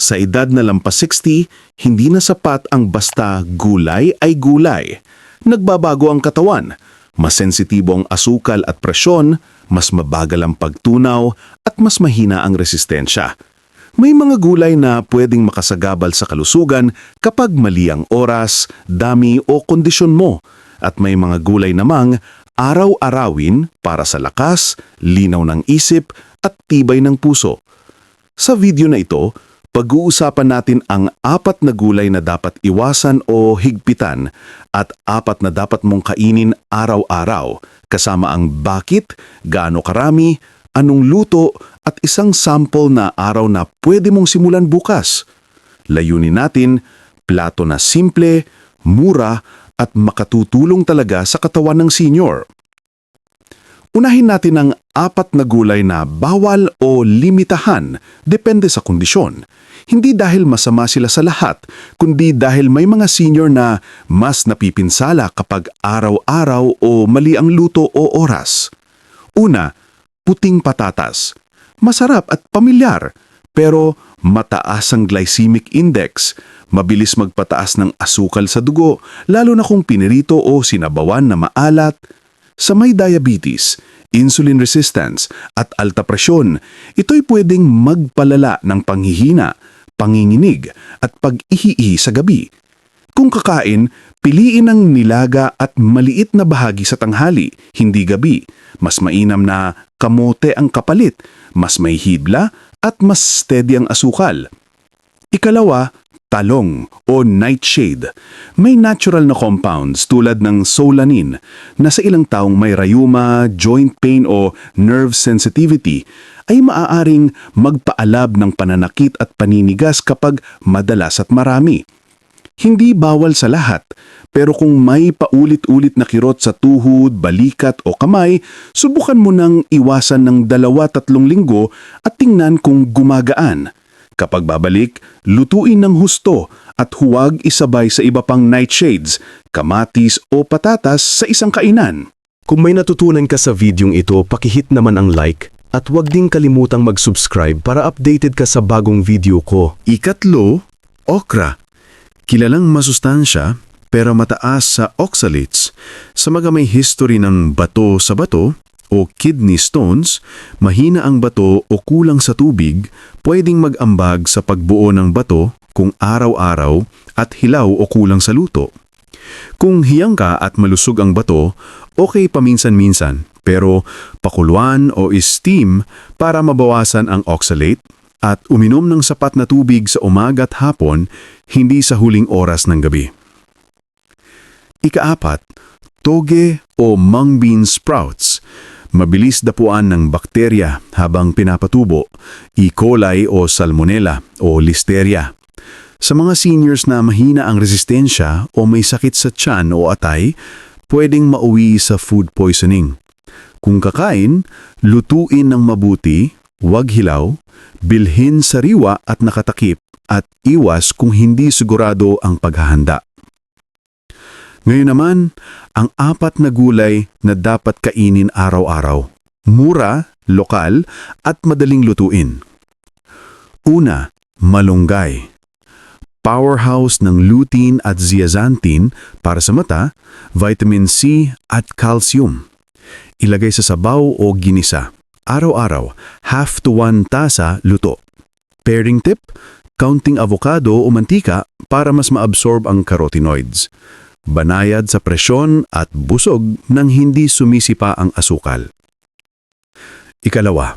Sa edad na lampas 60, hindi na sapat ang basta gulay ay gulay. Nagbabago ang katawan, mas sensitibo ang asukal at presyon, mas mabagal ang pagtunaw at mas mahina ang resistensya. May mga gulay na pwedeng makasagabal sa kalusugan kapag mali ang oras, dami o kondisyon mo. At may mga gulay namang araw-arawin para sa lakas, linaw ng isip at tibay ng puso. Sa video na ito, pag-uusapan natin ang apat na gulay na dapat iwasan o higpitan at apat na dapat mong kainin araw-araw kasama ang bakit, gaano karami, anong luto at isang sample na araw na pwede mong simulan bukas. Layunin natin, plato na simple, mura at makatutulong talaga sa katawan ng senior. Unahin natin ang apat na gulay na bawal o limitahan depende sa kondisyon. Hindi dahil masama sila sa lahat, kundi dahil may mga senior na mas napipinsala kapag araw-araw o mali ang luto o oras. Una, puting patatas. Masarap at pamilyar, pero mataas ang glycemic index. Mabilis magpataas ng asukal sa dugo, lalo na kung pinirito o sinabawan na maalat. Sa may diabetes, insulin resistance at alta presyon, ito'y pwedeng magpalala ng panghihina, panginginig at pag-ihi sa gabi. Kung kakain, piliin ang nilaga at maliit na bahagi sa tanghali, hindi gabi. Mas mainam na kamote ang kapalit, mas may hibla at mas steady ang asukal. Ikalawa, talong o nightshade. May natural na compounds tulad ng solanin na sa ilang taong may rayuma, joint pain o nerve sensitivity ay maaaring magpaalab ng pananakit at paninigas kapag madalas at marami. Hindi bawal sa lahat, pero kung may paulit-ulit na kirot sa tuhod, balikat o kamay, subukan mo nang iwasan ng dalawa-tatlong linggo at tingnan kung gumagaan. Kapag babalik, lutuin ng husto at huwag isabay sa iba pang nightshades, kamatis o patatas sa isang kainan. Kung may natutunan ka sa videong ito, pakihit naman ang like at huwag ding kalimutang mag-subscribe para updated ka sa bagong video ko. Ikatlo, okra. Kilalang masustansya pero mataas sa oxalates. Sa mga may history ng bato sa bato o kidney stones, mahina ang bato o kulang sa tubig, pwedeng mag-ambag sa pagbuo ng bato kung araw-araw at hilaw o kulang sa luto. Kung hiyang ka at malusog ang bato, okay paminsan-minsan, pero pakuluan o steam para mabawasan ang oxalate at uminom ng sapat na tubig sa umaga at hapon, hindi sa huling oras ng gabi. Ikaapat, toge o mung bean sprouts. Mabilis dapuan ng bakterya habang pinapatubo, E. coli o salmonella o listeria. Sa mga seniors na mahina ang resistensya o may sakit sa tiyan o atay, pwedeng mauwi sa food poisoning. Kung kakain, lutuin ng mabuti, huwag hilaw, bilhin sariwa at nakatakip at iwas kung hindi sigurado ang paghahanda. Ngayon naman, ang apat na gulay na dapat kainin araw-araw. Mura, lokal, at madaling lutuin. Una, malunggay. Powerhouse ng lutein at zeaxanthin para sa mata, vitamin C at calcium. Ilagay sa sabaw o ginisa. Araw-araw, half to one tasa luto. Pairing tip, counting avocado o mantika para mas maabsorb ang carotenoids banayad sa presyon at busog nang hindi sumisipa ang asukal. Ikalawa,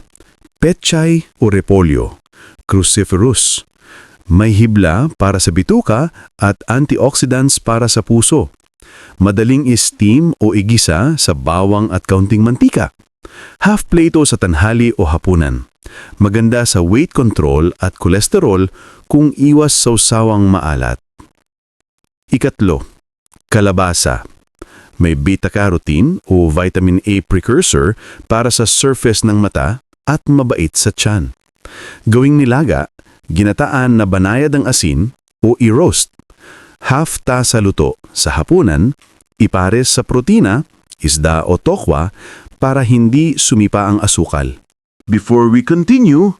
petchay o repolyo, cruciferous. May hibla para sa bituka at antioxidants para sa puso. Madaling steam o igisa sa bawang at kaunting mantika. Half plato sa tanghali o hapunan. Maganda sa weight control at kolesterol kung iwas sausawang maalat. Ikatlo, kalabasa. May beta-carotene o vitamin A precursor para sa surface ng mata at mabait sa tiyan. Gawing nilaga, ginataan na banayad ang asin o i-roast. Half tasa luto sa hapunan, ipares sa protina, isda o tokwa para hindi sumipa ang asukal. Before we continue,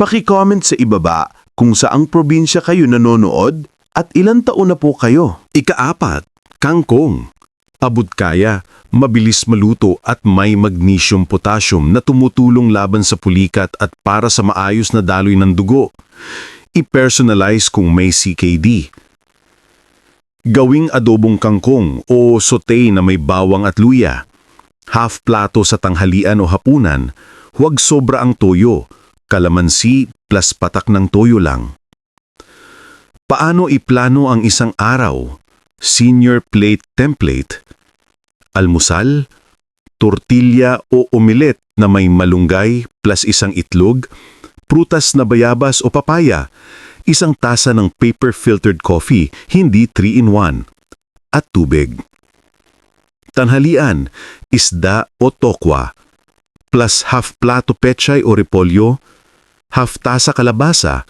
paki-comment sa ibaba kung saang probinsya kayo nanonood at ilang taon na po kayo. Ikaapat, kangkong. Abot kaya, mabilis maluto at may magnesium potassium na tumutulong laban sa pulikat at para sa maayos na daloy ng dugo. I-personalize kung may CKD. Gawing adobong kangkong o sote na may bawang at luya. Half plato sa tanghalian o hapunan, huwag sobra ang toyo, kalamansi plus patak ng toyo lang. Paano iplano ang isang araw? Senior plate template? Almusal? Tortilla o omelet na may malunggay plus isang itlog? Prutas na bayabas o papaya? Isang tasa ng paper-filtered coffee, hindi 3-in-1. At tubig. Tanghalian, isda o tokwa, plus half plato pechay o repolyo, half tasa kalabasa,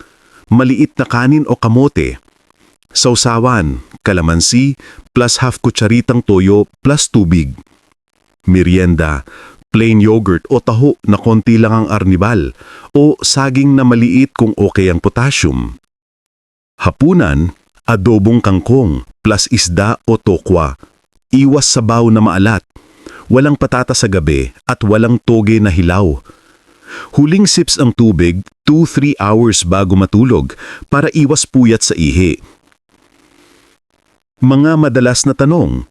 maliit na kanin o kamote, sausawan, kalamansi, plus half kutsaritang toyo plus tubig. Merienda, plain yogurt o taho na konti lang ang arnibal, o saging na maliit kung okay ang potassium. Hapunan, adobong kangkong plus isda o tokwa. Iwas sabaw na maalat. Walang patata sa gabi at walang toge na hilaw. Huling sips ang tubig 2-3 hours bago matulog para iwas puyat sa ihi. Mga madalas na tanong,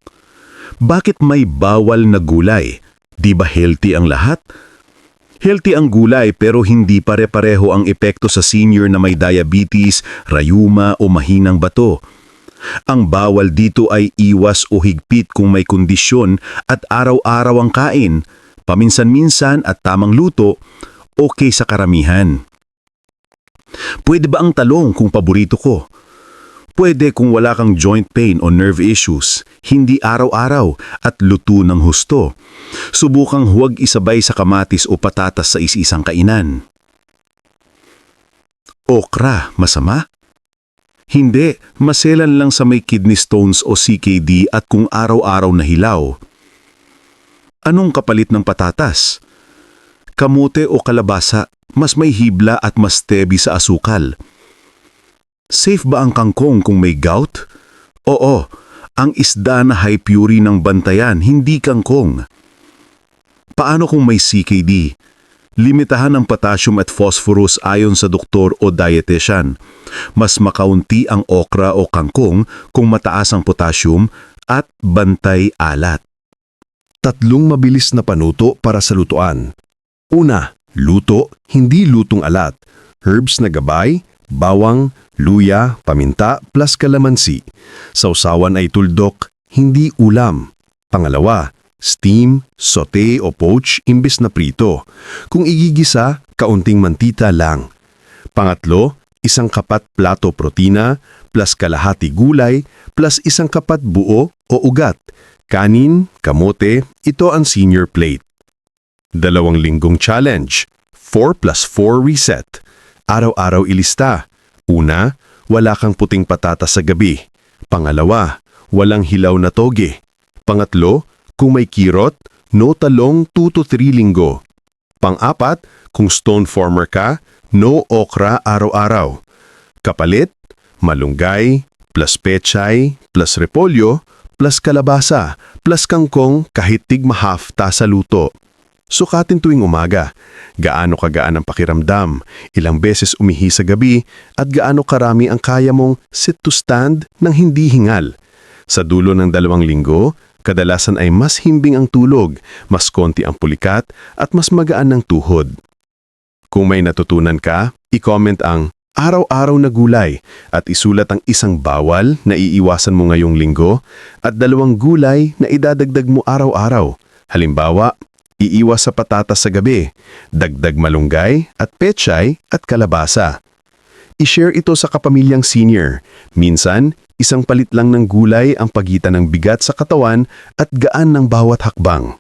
bakit may bawal na gulay? Di ba healthy ang lahat? Healthy ang gulay pero hindi pare-pareho ang epekto sa senior na may diabetes, rayuma o mahinang bato. Ang bawal dito ay iwas o higpit kung may kondisyon at araw-araw ang kain, paminsan-minsan at tamang luto, okay sa karamihan. Pwede ba ang talong kung paborito ko? Pwede kung wala kang joint pain o nerve issues, hindi araw-araw at luto ng husto. Subukang huwag isabay sa kamatis o patatas sa is-isang kainan. Okra, masama? Hindi, maselan lang sa may kidney stones o CKD at kung araw-araw na hilaw. Anong kapalit ng patatas? Kamote o kalabasa, mas may hibla at mas tebi sa asukal. Safe ba ang kangkong kung may gout? Oo, ang isda na high puree ng bantayan, hindi kangkong. Paano kung may CKD? Limitahan ang potassium at phosphorus ayon sa doktor o dietitian. Mas makaunti ang okra o kangkong kung mataas ang potassium at bantay alat. Tatlong mabilis na panuto para sa lutuan. Una, luto, hindi lutong alat. Herbs na gabay, bawang, luya, paminta, plus kalamansi. Sausawan ay tuldok, hindi ulam. Pangalawa, steam, saute o poach imbes na prito. Kung igigisa, kaunting mantita lang. Pangatlo, isang kapat plato protina, plus kalahati gulay, plus isang kapat buo o ugat. Kanin, kamote, ito ang senior plate. Dalawang linggong challenge. 4 plus 4 reset. Araw-araw ilista. Una, wala kang puting patata sa gabi. Pangalawa, walang hilaw na toge. Pangatlo, kung may kirot, no talong 2 to 3 linggo. Pang-apat, kung stone former ka, no okra araw-araw. Kapalit, malunggay, plus pechay, plus repolyo, plus kalabasa, plus kangkong kahit tigma half tasa luto. Sukatin tuwing umaga. Gaano kagaan ang pakiramdam, ilang beses umihi sa gabi, at gaano karami ang kaya mong sit to stand ng hindi hingal. Sa dulo ng dalawang linggo, kadalasan ay mas himbing ang tulog, mas konti ang pulikat, at mas magaan ng tuhod. Kung may natutunan ka, i-comment ang araw-araw na gulay at isulat ang isang bawal na iiwasan mo ngayong linggo at dalawang gulay na idadagdag mo araw-araw. Halimbawa, iiwas sa patatas sa gabi, dagdag malunggay at pechay at kalabasa. I-share ito sa kapamilyang senior. Minsan, isang palit lang ng gulay ang pagitan ng bigat sa katawan at gaan ng bawat hakbang.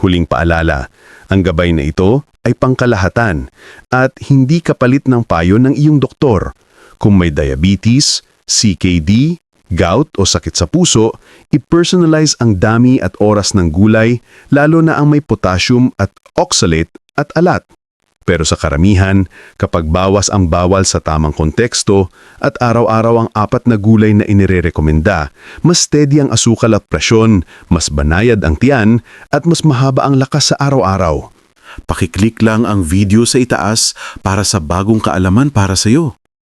Huling paalala, ang gabay na ito ay pangkalahatan at hindi kapalit ng payo ng iyong doktor. Kung may diabetes, CKD, gout o sakit sa puso, i-personalize ang dami at oras ng gulay lalo na ang may potassium at oxalate at alat. Pero sa karamihan, kapag bawas ang bawal sa tamang konteksto at araw-araw ang apat na gulay na inirerekomenda, mas steady ang asukal at presyon, mas banayad ang tiyan, at mas mahaba ang lakas sa araw-araw. Pakiclick lang ang video sa itaas para sa bagong kaalaman para sa iyo.